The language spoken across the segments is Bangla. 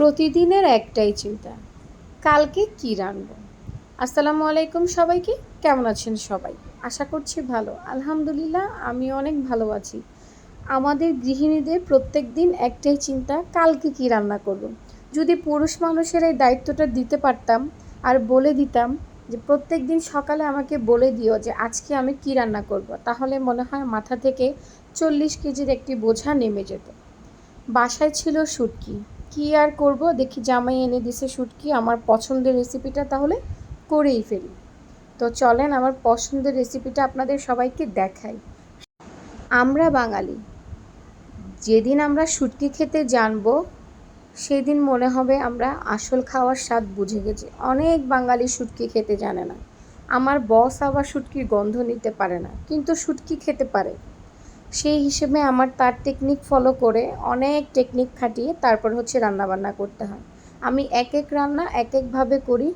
প্রতিদিনের একটাই চিন্তা। কালকে কী রানবো আসসালামু আলাইকুম সবাইকে, কেমন আছেন সবাই? আশা করছি ভালো। আলহামদুলিল্লাহ, আমি অনেক ভালো আছি। আমাদের গৃহিণীদের প্রত্যেক দিন একটাই চিন্তা, কালকে কী রান্না করব। যদি পুরুষ মানুষের এই দায়িত্বটা দিতে পারতাম আর বলে দিতাম যে, প্রত্যেক দিন সকালে আমাকে বলে দিও যে, আজকে আমি কী রান্না করব। তাহলে মনে হয় মাথা থেকে চল্লিশ কেজির একটি বোঝা নেমে যেত। বাসায় ছিল শুটকি। কি আর করব? দেখি জামাই এনে দিছে শুটকি, আমার পছন্দের রেসিপিটা তাহলে করেই ফেলি। তো চলেন আমার পছন্দের রেসিপিটা আপনাদের সবাইকে দেখাই। আমরা বাঙালি, যেদিন আমরা শুটকি খেতে জানব, সেদিন মনে হবে আমরা আসল খাওয়ার স্বাদ বুঝে গেছি। অনেক বাঙালি শুটকি খেতে জানে না। আমার বস আবার শুটকির গন্ধ নিতে পারে না, কিন্তু শুটকি খেতে পারে। সেই হিসেবে আমার তার টেকনিক ফলো করে অনেক টেকনিক খাটিয়ে তারপর হচ্ছে রান্না বান্না করতে হয়। আমি এক এক রান্না এক একভাবে করি,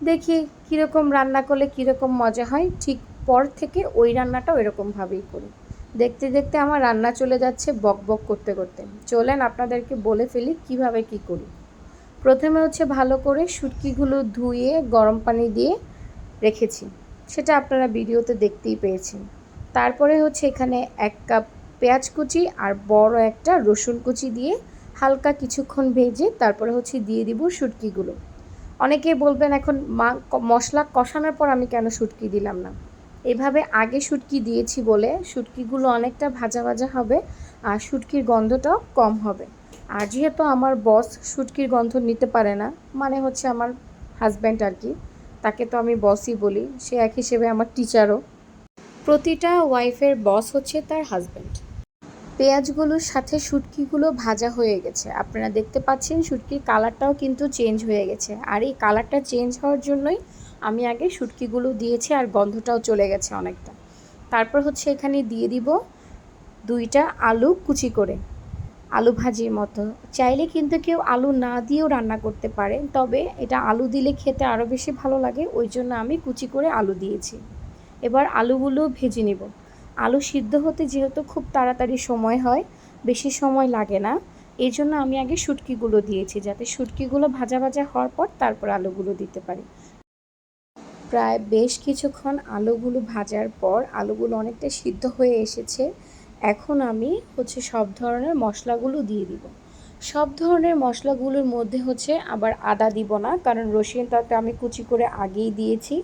দেখি কীরকম রান্না করলে কীরকম মজা হয়, ঠিক পর থেকে ওই রান্নাটাও এরকমভাবেই করি। দেখতে দেখতে আমার রান্না চলে যাচ্ছে বক বক করতে করতে। চলেন আপনাদেরকে বলে ফেলি কীভাবে কি করি। প্রথমে হচ্ছে ভালো করে শুটকিগুলো ধুয়ে গরম পানি দিয়ে রেখেছি। সেটা আপনারা ভিডিওতে দেখতেই পেয়েছেন। তারপরে হচ্ছে এখানে এক কাপ পেঁয়াজ কুচি আর বড় একটা রসুন কুচি দিয়ে হালকা কিছুক্ষণ ভেজে তারপরে হচ্ছে দিয়ে দিব শুটকিগুলো। অনেকে বলবেন এখন মা মশলা কষানোর পর আমি কেন শুটকি দিলাম না? এভাবে আগে শুটকি দিয়েছি বলে শুটকিগুলো অনেকটা ভাজা ভাজা হবে আর শুটকির গন্ধটাও কম হবে। আর যেহেতু আমার বস শুটকির গন্ধ নিতে পারে না মানে হচ্ছে আমার হাজব্যান্ড আর কি, তাকে তো আমি বসই বলি, সে এক হিসেবে আমার টিচারও প্রতিটা ওয়াইফের বস হচ্ছে তার হাজব্যান্ড পেঁয়াজগুলোর সাথে শুটকিগুলো ভাজা হয়ে গেছে। আপনারা দেখতে পাচ্ছেন শুটকির কালারটাও কিন্তু চেঞ্জ হয়ে গেছে। আর এই কালারটা চেঞ্জ হওয়ার জন্যই আমি আগে শুটকিগুলো দিয়েছি আর গন্ধটাও চলে গেছে অনেকটা। তারপর হচ্ছে এখানে দিয়ে দিব দুইটা আলু কুচি করে। আলু ভাজির মতো। চাইলে কিন্তু কেউ আলু না দিয়েও রান্না করতে পারে, তবে এটা আলু দিলে খেতে আরও বেশি ভালো লাগে, ওই জন্য আমি কুচি করে আলু দিয়েছি। এবার আলুগুলো ভেজে নিব। আলু সিদ্ধ হতে যেহেতু খুব তাড়াতাড়ি সময় হয়, বেশি সময় লাগে না, এই জন্য আমি আগে শুটকিগুলো দিয়েছি যাতে শুটকিগুলো ভাজা ভাজা হওয়ার পর তারপর আলুগুলো দিতে পারি। প্রায় বেশ কিছুক্ষণ আলুগুলো ভাজার পর আলুগুলো অনেকটা সিদ্ধ হয়ে এসেছে, এখন আমি হচ্ছে সব ধরনের মশলাগুলো দিয়ে দিব। সব ধরনের মশলাগুলোর মধ্যে হচ্ছে আবার আদা দিব না, কারণ রসুন তাতে আমি কুচি করে আগেই দিয়েছি।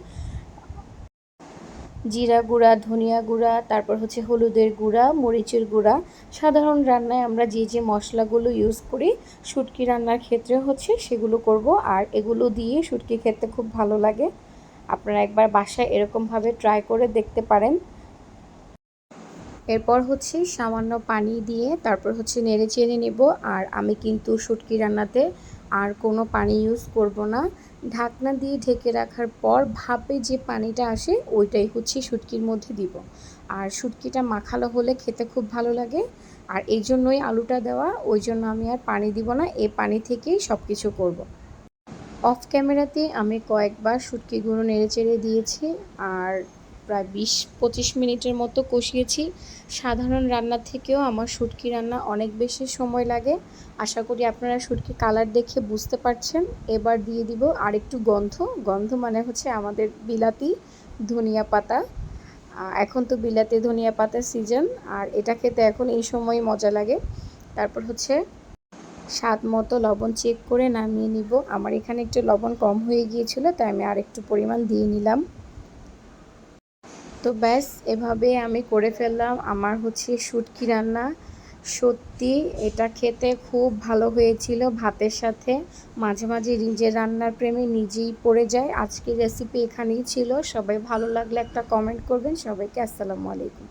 জিরা গুঁড়া, ধনিয়া গুঁড়া, তারপর হচ্ছে হলুদের গুঁড়া, মরিচের গুঁড়া। সাধারণ রান্নায় আমরা যে যে মশলাগুলো ইউজ করি, শুটকি রান্নার ক্ষেত্রে হচ্ছে সেগুলো করব। আর এগুলো দিয়ে শুটকি খেতে খুব ভালো লাগে। আপনারা একবার বাসায় এরকমভাবে ট্রাই করে দেখতে পারেন। এরপর হচ্ছে সামান্য পানি দিয়ে তারপর হচ্ছে নেড়ে চেড়ে নেব। আর আমি কিন্তু শুটকি রান্নাতে আর কোনো পানি ইউজ করব না। ঢাকনা দিয়ে ঢেকে রাখার পর ভাপে যে পানিটা আসে, ওইটাই হচ্ছে শুটকির মধ্যে দিব। আর শুটকিটা মাখালো হলে খেতে খুব ভালো লাগে। আর এই জন্যই আলুটা দেওয়া, ওই জন্য আমি আর পানি দিব না এ পানি থেকেই সব কিছু করব। অফ ক্যামেরাতে আমি কয়েকবার শুটকিগুলো নেড়ে চেড়ে দিয়েছি, আর প্রায় বিশ, পঁচিশ মিনিটের মতো কষিয়েছি। সাধারণ রান্না থেকেও আমার শুটকি রান্না অনেক বেশি সময় লাগে। আশা করি আপনারা শুটকি কালার দেখে বুঝতে পারছেন। এবার দিয়ে দিব আরেকটু গন্ধ। গন্ধ মানে হচ্ছে আমাদের বিলাতি ধনিয়া পাতা। এখন তো বিলাতি ধনিয়া পাতার সিজন আর এটা খেতে এখন এই সময় মজা লাগে। তারপর হচ্ছে স্বাদ মতো লবণ চেক করে নামিয়ে নিব। আমার এখানে একটু লবণ কম হয়ে গিয়েছিল, তাই আমি আরেকটু পরিমাণ দিয়ে নিলাম। তো ব্যাস, এভাবে আমি করে ফেললাম। আমার হচ্ছে শুটকি রান্না। সত্যি এটা খেতে খুব ভালো হয়েছিল ভাতের সাথে। মাঝে মাঝে নিজের রান্নার প্রেমে নিজেই পড়ে যায়। আজকের রেসিপি এখানেই ছিল। সবাই ভালো লাগলে একটা কমেন্ট করবেন। সবাইকে আসসালামু আলাইকুম।